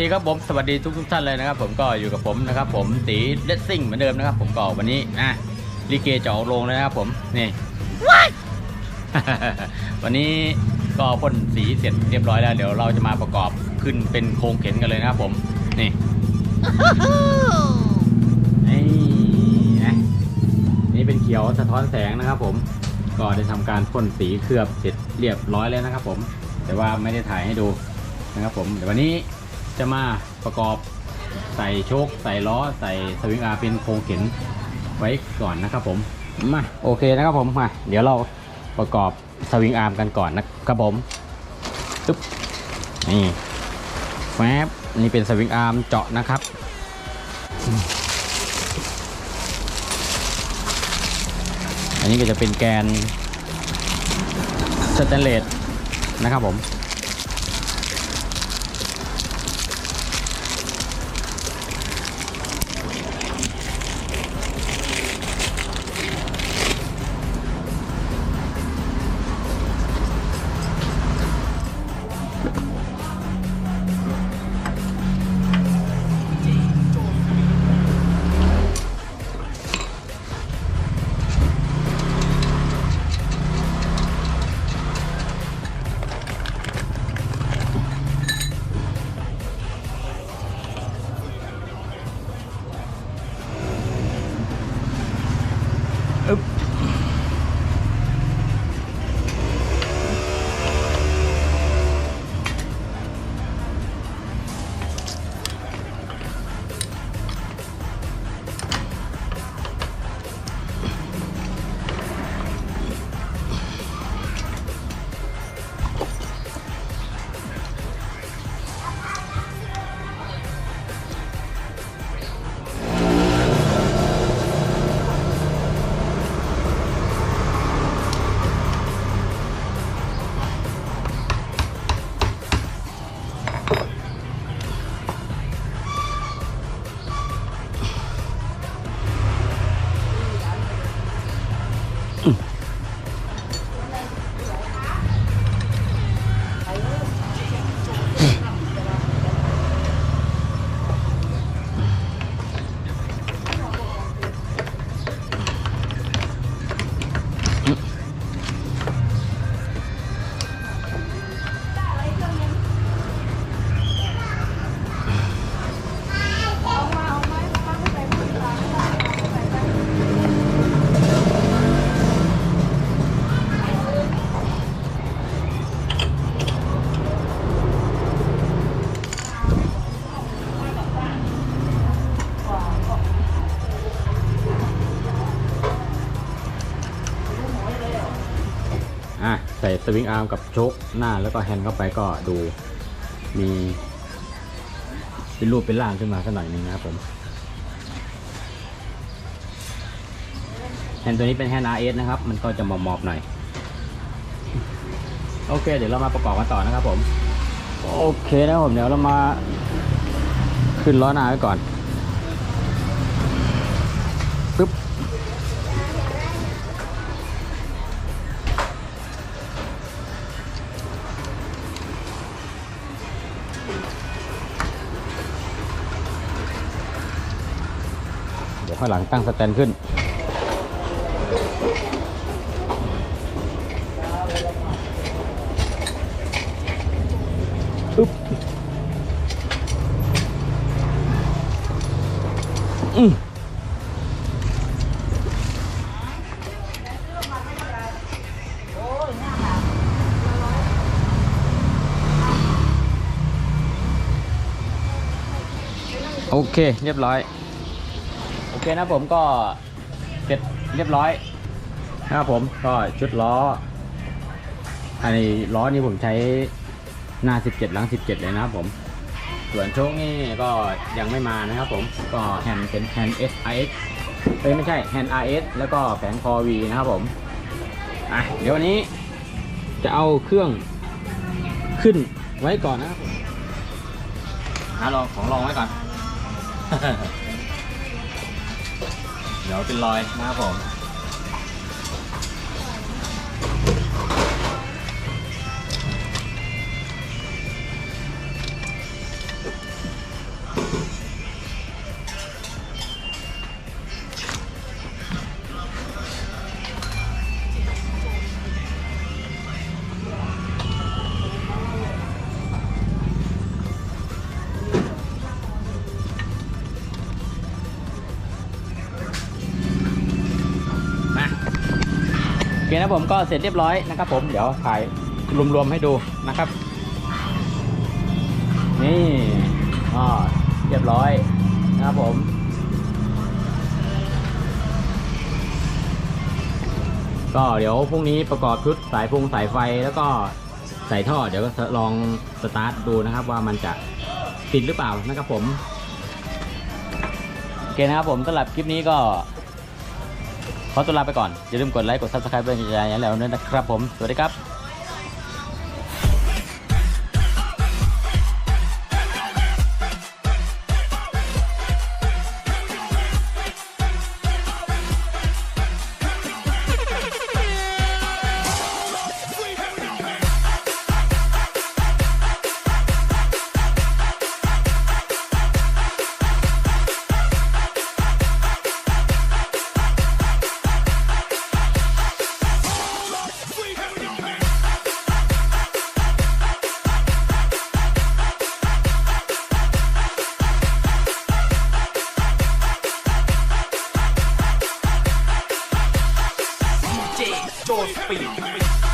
ดีครับผมสวัสดีทุกทุกๆท่านเลยนะครับ ผมก็อยู่กับผมนะครับ ผมตีเลสซิ่งเหมือนเดิมนะครับ ผมก็วันนี้อะลิเกจะออกโรงแล้วนะครับ ผมนี่วันนี้ก็พ่นสีเสร็จเรียบร้อยแล้ว เดี๋ยวเราจะมาประกอบขึ้นเป็นโครงเข็นกันเลยนะครับ ผมนี่นี่นะนี่เป็นเขียวสะท้อนแสงนะครับ ผมก็ได้ทำการพ่นสีเคลือบเสร็จเรียบร้อยแล้วนะครับ ผม แต่ว่าไม่ได้ถ่ายให้ดูนะครับ ผมเดี๋ยววันนี้ จะมาประกอบใส่โชคใส่ล้อใส่สวิงอาร์เป็นโครงเข็นไว้ก่อนนะครับผมมาโอเคนะครับผมมาเดี๋ยวเราประกอบสวิงอาร์มกันก่อนนะครับผมตึ๊บนี่แฟบนี่เป็นสวิงอาร์มเจาะนะครับอันนี้ก็จะเป็นแกนสแตนเลสนะครับผม ใส่สวิงอาร์มกับโชคหน้าแล้วก็แฮนด์เข้าไปก็ดูมีเป็นรูปเป็นร่างขึ้นมาสักหน่อยหนึงนะครับผมแฮนด์ตัวนี้เป็นแฮนด์ RS นะครับ มันก็จะมอบๆหน่อย โอเค เดี๋ยวเรามาประกอบกันต่อนะครับผม โอเคนะผมเดี๋ยวเรามาขึ้นล้อหน้าไว้ก่อนปึ๊บ ดี๋ยวข้างหลังตั้งสแตนขึ้น อึ๊บอืมโอเค เรียบร้อย เคนะผมก็เสร็จเรียบร้อยนะครับผมก็ชุดล้อ อันนี้ล้อนี่ผมใช้หน้า 17 หลัง 17 เลยนะครับผม ส่วนโชคนี่ก็ยังไม่มานะครับผมก็แฮนด์เป็นแฮนด์ S I X เอ้ยไม่ใช่แฮนด์ R S แล้วก็แผงคอ V นะครับผมอะเดี๋ยววันนี้จะเอาเครื่องขึ้นไว้ก่อนนะครับผมหาลองของลองไว้ก่อน เดี๋ยวเป็นรอยนะครับผม เคนะผมก็เสร็จเรียบร้อยนะครับ ผมเดี๋ยวถ่ายรวมๆให้ดูนะครับ นี่อ่าเรียบร้อยนะครับผมก็เดี๋ยวพรุ่งนี้ประกอบชุดสายพุงสายไฟแล้วก็ใส่ท่อเดี๋ยวก็ลองสตาร์ทดูนะครับ ว่ามันจะติดหรือเปล่านะครับผมโอเคนะครับผมสำหรับคลิปนี้ก็ ขอตัวลาไปก่อน อย่าลืมกดไลค์ กด subscribe เป็นกำลังใจให้แล้วด้วยนะครับผม สวัสดีครับ โจ